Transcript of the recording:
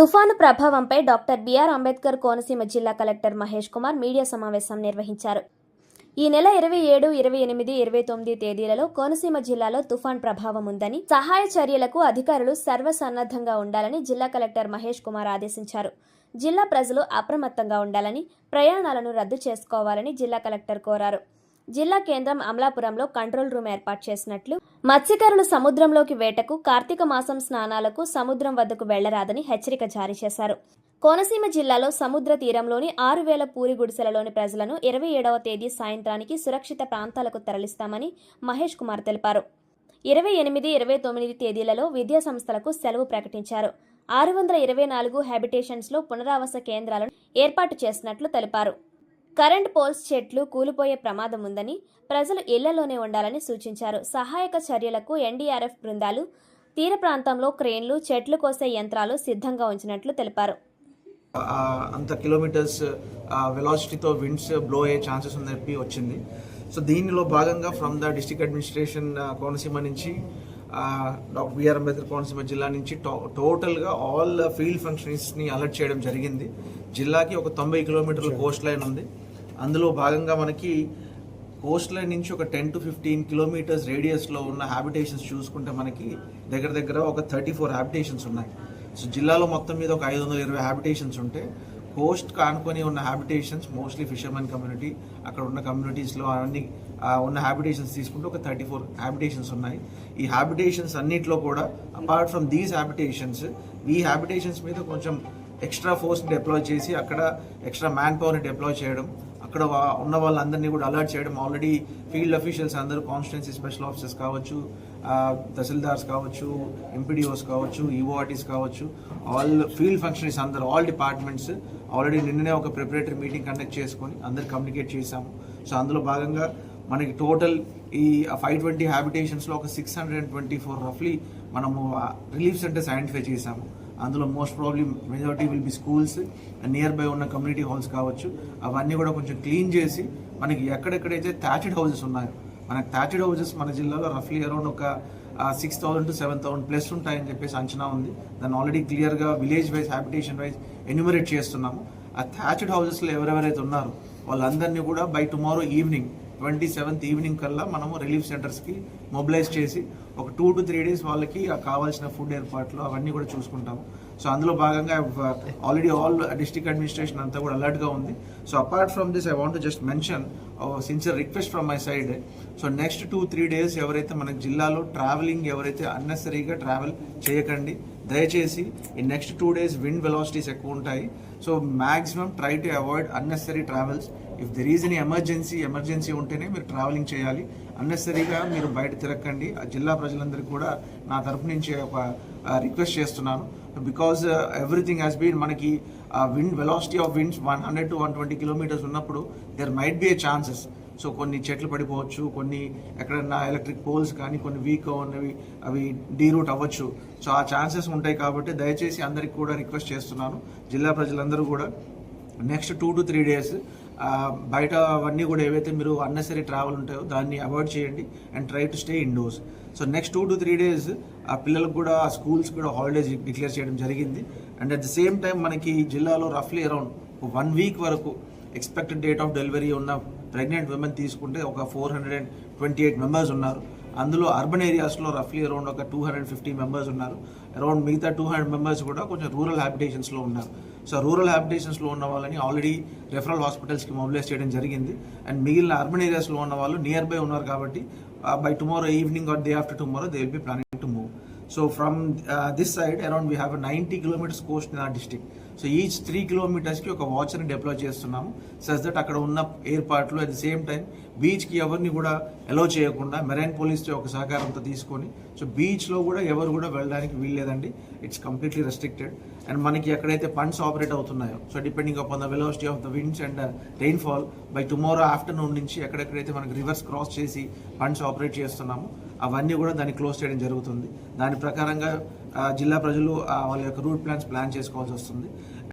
తుఫాను ప్రభావంపై doctor BR Ambedkar Konaseema జిల్లా కలెక్టర్ మహేష్ కుమార్ మీడియా సమావేశం నిర్వహించారు. ఈ నెల ఇరవై ఏడు ఇరవై ఎనిమిది ఇరవై తొమ్మిది తేదీలలో కోనసీమ జిల్లాలో తుఫాన్ ప్రభావం ఉందని సహాయ చర్యలకు అధికారులు సర్వసన్నద్ధంగా ఉండాలని జిల్లా కలెక్టర్ మహేష్ కుమార్ ఆదేశించారు. జిల్లా ప్రజలు అప్రమత్తంగా ఉండాలని ప్రయాణాలను రద్దు చేసుకోవాలని జిల్లా కలెక్టర్ కోరారు. జిల్లా కేంద్రం అమలాపురంలో కంట్రోల్ రూమ్ ఏర్పాటు చేసినట్లు మత్స్యకారులు సముద్రంలోకి వేటకు కార్తీక మాసం స్నానాలకు సముద్రం వద్దకు వెళ్ళరాదని హెచ్చరిక జారీ చేశారు. కోనసీమ జిల్లాలో సముద్ర తీరంలోని ఆరు వేల పూరి గుడిసెలలోని ప్రజలను ఇరవై ఏడవ తేదీ సాయంత్రానికి సురక్షిత ప్రాంతాలకు తరలిస్తామని మహేష్ కుమార్ తెలిపారు. ఇరవై ఎనిమిది ఇరవై తొమ్మిది తేదీలలో విద్యా సంస్థలకు సెలవు ప్రకటించారు. ఆరు వందల ఇరవై నాలుగు హ్యాబిటేషన్స్లో పునరావాస కేంద్రాలను ఏర్పాటు చేసినట్లు తెలిపారు. కరెంట్ పోల్స్ చెట్లు కూలిపోయే ప్రమాదం ఉందని ప్రజలు ఇళ్ళలోనే ఉండాలని సూచించారు. సహాయక చర్యలకు ఎన్డీఆర్ఎఫ్ బృందాలు తీర ప్రాంతంలో క్రేన్లు చెట్లు కోసే యంత్రాలు సిద్ధంగా ఉంచినట్లు తెలిపారు. ఆ, అంత కిలోమీటర్స్ వెలాసిటీతో విండ్స్ బ్లో అయ్యే ఛాన్సెస్ ఉందని చెప్పి వచ్చింది. సో దీనిలో భాగంగా from the district administration Konaseema నుంచి డాక్టర్ బిఆర్ అంబేద్కర్ కోనసీమ జిల్లా నుంచి టో- టోటల్గా ఆల్ ఫీల్డ్ ఫంక్షన్స్ని అలర్ట్ చేయడం జరిగింది. జిల్లాకి ఒక తొంభై కిలోమీటర్ల కోస్ట్ లైన్ ఉంది. అందులో భాగంగా మనకి కోస్ట్ లైన్ నుంచి ఒక టెన్ టు ఫిఫ్టీన్ కిలోమీటర్స్ రేడియస్లో ఉన్న హ్యాబిటేషన్స్ చూసుకుంటే మనకి దగ్గర దగ్గర ఒక థర్టీ ఫోర్ హ్యాబిటేషన్స్ ఉన్నాయి. సో జిల్లాలో మొత్తం మీద ఒక ఐదు వందల ఇరవై హ్యాబిటేషన్స్ ఉంటే కోస్ట్ కానుకొని ఉన్న హ్యాబిటేషన్స్ మోస్ట్లీ ఫిషర్మెన్ కమ్యూనిటీ అక్కడ ఉన్న కమ్యూనిటీస్లో అన్ని ఉన్న హ్యాబిటేషన్స్ తీసుకుంటే ఒక థర్టీ ఫోర్ హ్యాబిటేషన్స్ ఉన్నాయి. ఈ హ్యాబిటేషన్స్ అన్నిట్లో కూడా అపార్ట్ ఫ్రమ్ దీస్ హ్యాబిటేషన్స్ ఈ హ్యాబిటేషన్స్ మీద కొంచెం ఎక్స్ట్రా ఫోర్స్ని డిప్లాయ్ చేసి అక్కడ ఎక్స్ట్రా మ్యాన్ పవర్ని డిప్లాయ్ చేయడం అక్కడ వా- ఉన్న వాళ్ళందరినీ కూడా అలర్ట్ చేయడం. ఆల్రెడీ ఫీల్డ్ అఫీషియల్స్ అందరూ కాన్స్టిట్యున్సీ స్పెషల్ ఆఫీసర్స్ కావచ్చు తహసీల్దార్స్ కావచ్చు ఎంపీడీఓస్ కావచ్చు ఈఓఆర్టీస్ కావచ్చు ఆల్ ఫీల్డ్ ఫంక్షనరీస్ అందరు ఆల్ డిపార్ట్మెంట్స్ ఆల్రెడీ నిన్ననే ఒక ప్రిపరేటరీ మీటింగ్ కండక్ట్ చేసుకొని అందరు కమ్యూనికేట్ చేశాము. సో అందులో భాగంగా మనకి టోటల్ ఈ ఫైవ్ ట్వంటీ హ్యాబిటేషన్స్లో ఒక six hundred and twenty four రఫ్లీ మనము రిలీఫ్ సెంటర్స్ ఐడెంటిఫై చేశాము. అందులో most probably majority will be schools near by ఉన్న కమ్యూనిటీ హాల్స్ కావచ్చు. అవన్నీ కూడా కొంచెం క్లీన్ చేసి మనకి ఎక్కడెక్కడైతే థ్యాచెడ్ హౌసెస్ ఉన్నాయో మనకి థ్యాచెడ్ హౌసెస్ మన జిల్లాలో రఫ్లీ అరౌండ్ ఒక six thousand to seven thousand plus ఉంటాయని చెప్పేసి అంచనా ఉంది. దాన్ని ఆల్రెడీ క్లియర్గా village wise habitation wise enumerate చేస్తున్నాము. ఆ థ్యాచెడ్ హౌసెస్లో ఎవరెవరైతే ఉన్నారో వాళ్ళందరినీ కూడా by tomorrow evening twenty seventh evening కల్లా మనము రిలీఫ్ సెంటర్స్కి మొబిలైజ్ చేసి ఒక టూ టు త్రీ డేస్ వాళ్ళకి కావాల్సిన ఫుడ్ ఏర్పాట్లు అవన్నీ కూడా చూసుకుంటాము. సో అందులో భాగంగా ఆల్రెడీ ఆల్ డిస్ట్రిక్ట్ అడ్మినిస్ట్రేషన్ అంతా కూడా అలర్ట్గా ఉంది. So apart from this I want just mention sincere request from my side. So next two three days ఎవరైతే మన జిల్లాలో ట్రావెలింగ్ ఎవరైతే అన్నెసరీగా ట్రావెల్ చేయకండి దయచేసి ఈ next two days wind velocities ఎక్కువ ఉంటాయి. So maximum try to avoid unnecessary travels if there is any emergency emergency ఉంటేనే మీరు ట్రావెలింగ్ చేయాలి. అన్నెసరీగా మీరు బయట తిరగకండి. ఆ జిల్లా ప్రజలందరికీ కూడా నా తరపు నుంచి ఒక రిక్వెస్ట్ చేస్తున్నాను. బికాజ్ ఎవ్రీథింగ్ హ్యాస్ బీన్ మనకి wind velocity of winds one hundred to one twenty kilometres ఉన్నప్పుడు there might be a chances so కొన్ని చెట్లు పడిపోవచ్చు కొన్ని ఎక్కడన్నా ఎలక్ట్రిక్ పోల్స్ కానీ కొన్ని వీక్ ఉన్నవి అవి డీరూట్ అవ్వచ్చు. సో ఆ ఛాన్సెస్ ఉంటాయి కాబట్టి దయచేసి అందరికి కూడా రిక్వెస్ట్ చేస్తున్నాను. జిల్లా ప్రజలందరూ కూడా next two to three days బయట అవన్నీ కూడా ఏవైతే మీరు అన్నెసరీ ట్రావెల్ ఉంటాయో దాన్ని అవాయిడ్ చేయండి and try to stay indoors so next two to three days ఆ పిల్లలకు కూడా ఆ స్కూల్స్ కూడా హాలిడేస్ డిక్లేర్ చేయడం జరిగింది. And at the same time మనకి జిల్లాలో రఫ్లీ అరౌండ్ వన్ వీక్ వరకు ఎక్స్పెక్టెడ్ డేట్ ఆఫ్ డెలివరీ ఉన్న ప్రెగ్నెంట్ విమెన్ తీసుకుంటే ఒక four hundred and twenty eight members ఉన్నారు. అందులో అర్బన్ ఏరియాస్లో రఫ్లీ అరౌండ్ ఒక టూ హండ్రెడ్ ఫిఫ్టీ మెంబర్స్ ఉన్నారు. అరౌండ్ మిగతా టూ హండ్రెడ్ మెంబర్స్ కూడా కొంచెం రూరల్ హ్యాబిటేషన్స్లో ఉన్నారు. సో రూరల్ హ్యాబిటేషన్స్లో ఉన్న వాళ్ళని ఆల్రెడీ రెఫరల్ హాస్పిటల్స్కి మొబిలైజ్ చేయడం జరిగింది. అండ్ మిగిలిన అర్బన్ ఏరియాస్లో ఉన్న వాళ్ళు నియర్ బై ఉన్నారు కాబట్టి by tomorrow evening or day after tomorrow they will be planning to move so from this side around we have ninety kilometres coast in our district so each three కిలోమీటర్స్కి ఒక వాచర్ని deploy చేస్తున్నాము. సస్ that అక్కడ ఉన్న ఏర్పాట్లు at the same time బీచ్కి ఎవరిని కూడా అలో చేయకుండా మెరైన్ పోలీస్తో ఒక సహకారంతో తీసుకొని సో బీచ్లో కూడా ఎవరు కూడా వెళ్ళడానికి వీల్లేదండి. ఇట్స్ కంప్లీట్లీ రెస్ట్రిక్టెడ్ అండ్ మనకి ఎక్కడైతే పండ్స్ ఆపరేట్ అవుతున్నాయో so depending upon the velocity of the winds and rainfall by tomorrow afternoon నుంచి ఎక్కడెక్కడైతే మనకి రివర్స్ క్రాస్ చేసి ఫండ్స్ ఆపరేట్ చేస్తున్నాము అవన్నీ కూడా దాన్ని క్లోజ్ చేయడం జరుగుతుంది. దాని ప్రకారంగా జిల్లా ప్రజలు వాళ్ళ యొక్క రూట్ ప్లాన్స్ ప్లాన్ చేసుకోవాల్సి వస్తుంది.